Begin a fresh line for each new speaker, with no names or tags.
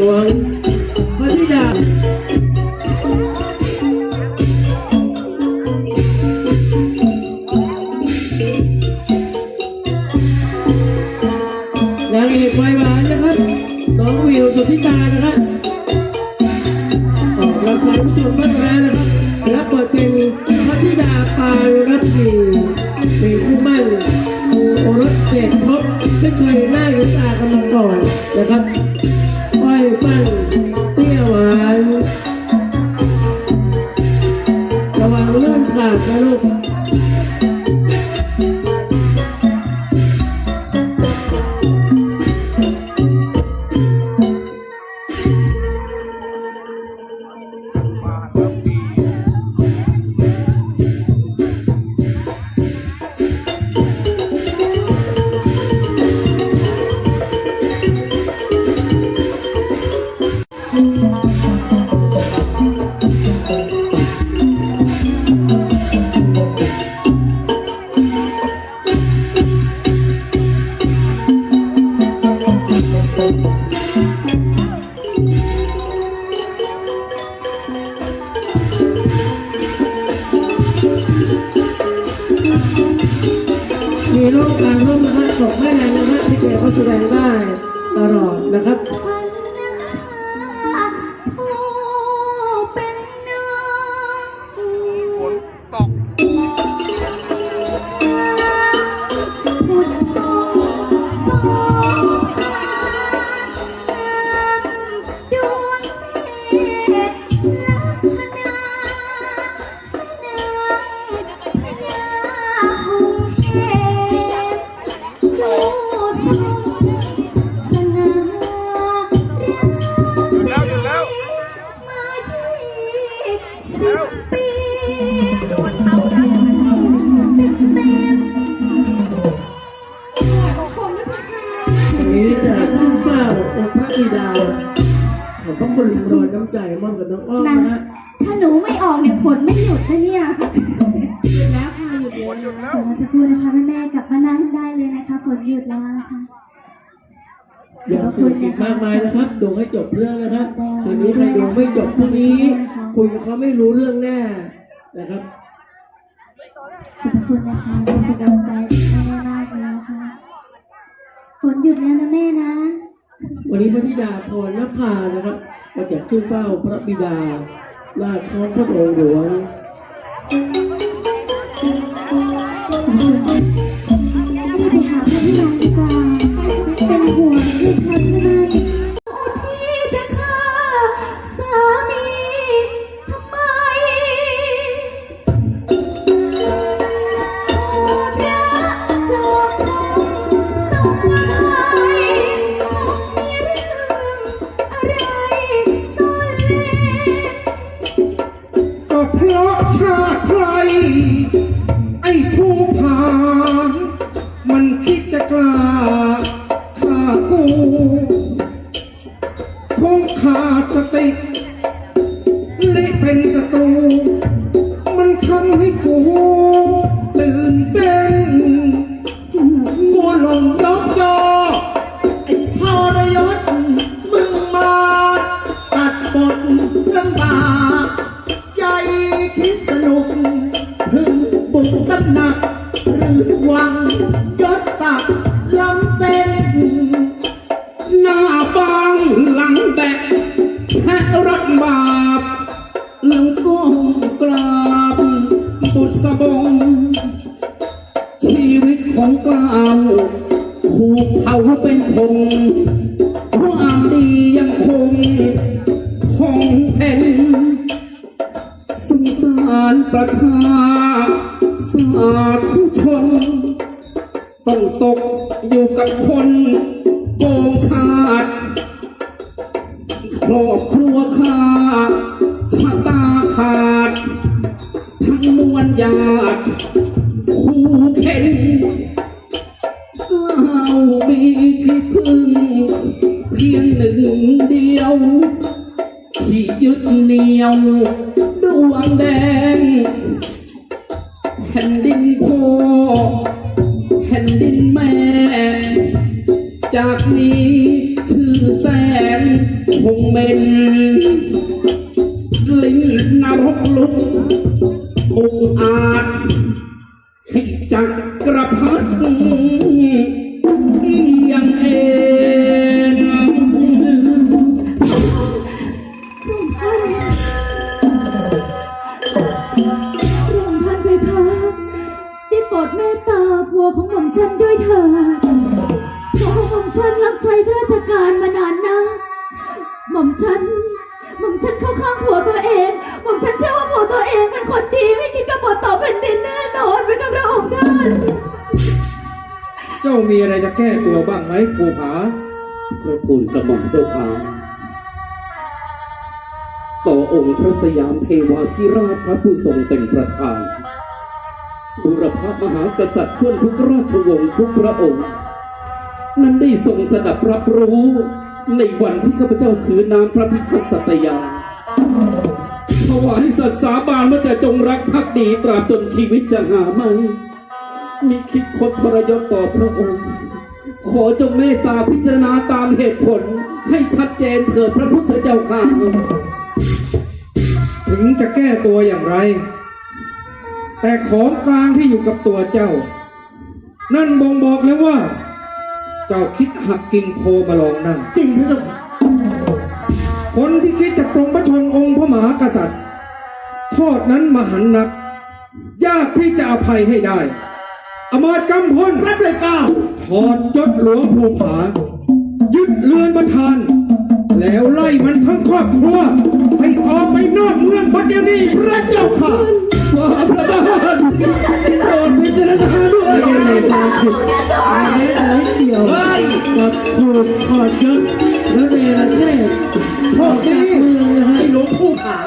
หลวงพระธิดานางเอกไฟหวานนะครับ น้องวิวสุธิตานะครับออกละครผู้ชมบ้านแล้วนะครับรับบทเป็นพระธิดาปานรับดีเป็นผู้มั่นโอรสเจ็ดพบไม่เคยหน้าหรือตากันมาก่อนนะครับ อ้
มีร่
วมการร่วมนะฮะส่งให้แรงนะฮะที่เกียเขาแสดงได้ตลอดนะครับ
สิบปีโดนเอารักเต็มเต็มขอบคุณนะคะ
วันนี้จะชื่นเป้าองค์พระบิดาขอบพระคุณรอยน้ำใจมอบกับน้องอ้อมนะฮะ
ถ้าหนูไม่ออกเนี่ยฝนไม่หยุดนะเนี่ยหยุดแล้วค่ะหยุด
ฝนหยุดแล้ว
เดี๋ยวเราจะพูดนะคะแม่แม่กลับมานั่งได้เลยนะคะ ฝนหยุดแล้วค่ะ
อย่างสนุกอีกมากมายนะครับดูให้จบเรื่องนะครับคืนนี้ถ้าดูไม่จบพรุ่งนี้ คุยกับเขาไม่รู้เรื่องแน่นะครับ
ขอบคุณนะคะเป็นกำลังใจให้แม่มากเลยนะคะฝนหยุดแล้วนะแม่นะ
วันนี้พระธิดาพรนภานะครับมาจากขึ้นเฝ้าพระบิดาลาดท้องพระโรงหลวง
รีบไปหาพระพิมานดีกว่าเป็นห่วง ที่พันมันที่จะฆ่าสามีทำไมพระจอมลงต้องมามีเรื่องอะไรซ่อนเล่น
ก็เพราะชาติ คิดสนุกถึงบุกตำหนัก หรือวังยศศักดิ์ลำเส้น หน้าบางหลังแบกแพ้รับบาปหลังก้มกราบบุษบง ชีวิตของกล่าวถูกเผาเป็นพง ประชาสาธุชน ต้องตกอยู่กับคนโกงชาติครอบครัวข้าชะตาขาด ทั้งมวลญาติคู่เข็นก้ามีที่พึ่งเพียงหนึ่งเดียว ที่ยึดเหนี่ยวด วงแดงแผ่นดินพ่อแผ่นดินแม่ จากนี้ชื่อแสนคงเมนลิ้นนรกลุกองอาจให้จักรพรรดิ
ของหม่อมฉันด้วยเถิดเพราะว่าหม่อมฉันรับใช้ราชการมานานนะหม่อมฉันหม่อมฉันเข้าข้างผัวตัวเองหม่อมฉันเชื่อว่าผัวตัวเองเป็นคนดีไม่คิดกบฏต่อแผ่นดินแน่นอนไปกับพระองค์ท่าน
เจ้ามีอะไรจะแก้ตัวบ้างไหมภูผา
พระทูลกระหม่อมเจ้าค่ะต่อองค์พระสยามเทวาธิราชพระผู้ทรงเป็นประธาน บุรพมหากษัตริย์ทั่วทุกราชวงศ์ทุกพระองค์ นั้นได้ทรงสดับรับรู้ในวันที่ข้าพเจ้าถือน้ำพระพิพัฒสัตยาถวายสัตย์สาบานว่าจะจงรักภักดีตราบจนชีวิตจะหาไม่มีคิดคดทรยศต่อพระองค์ ขอจงเมตตาพิจารณาตามเหตุผลให้ชัดเจนเถิดพระพุทธเจ้าค่ะ
ถึงจะแก้ตัวอย่างไร แต่ของกลางที่อยู่กับตัวเจ้า นั่นบ่งบอกแล้วว่า เจ้าคิดหักกิ่งโพมาลองนั่ง
จริงพระเจ้าค่ะ
คนที่คิดจะปรงพระชนองค์พระมหากษัตริย์โทษนั้นมหันต์นัก ยากที่จะอภัยให้ได้ อมาตย์กำพล
รับเลยเก้า
ถอดยศหลวงภูผา ยึดเรือนประธาน แล้วไล่มันทั้งครอบครัวไปออกไปนอกเมืองพัทยานีพระเจ้าค่ะ
พระเจ้าค่ะโปรดพิจารณาด้วย
อะไรอะไรเดียวกับถูกขอดยศและเมรเทศพ่อแม่ให้หลวงปู่ผา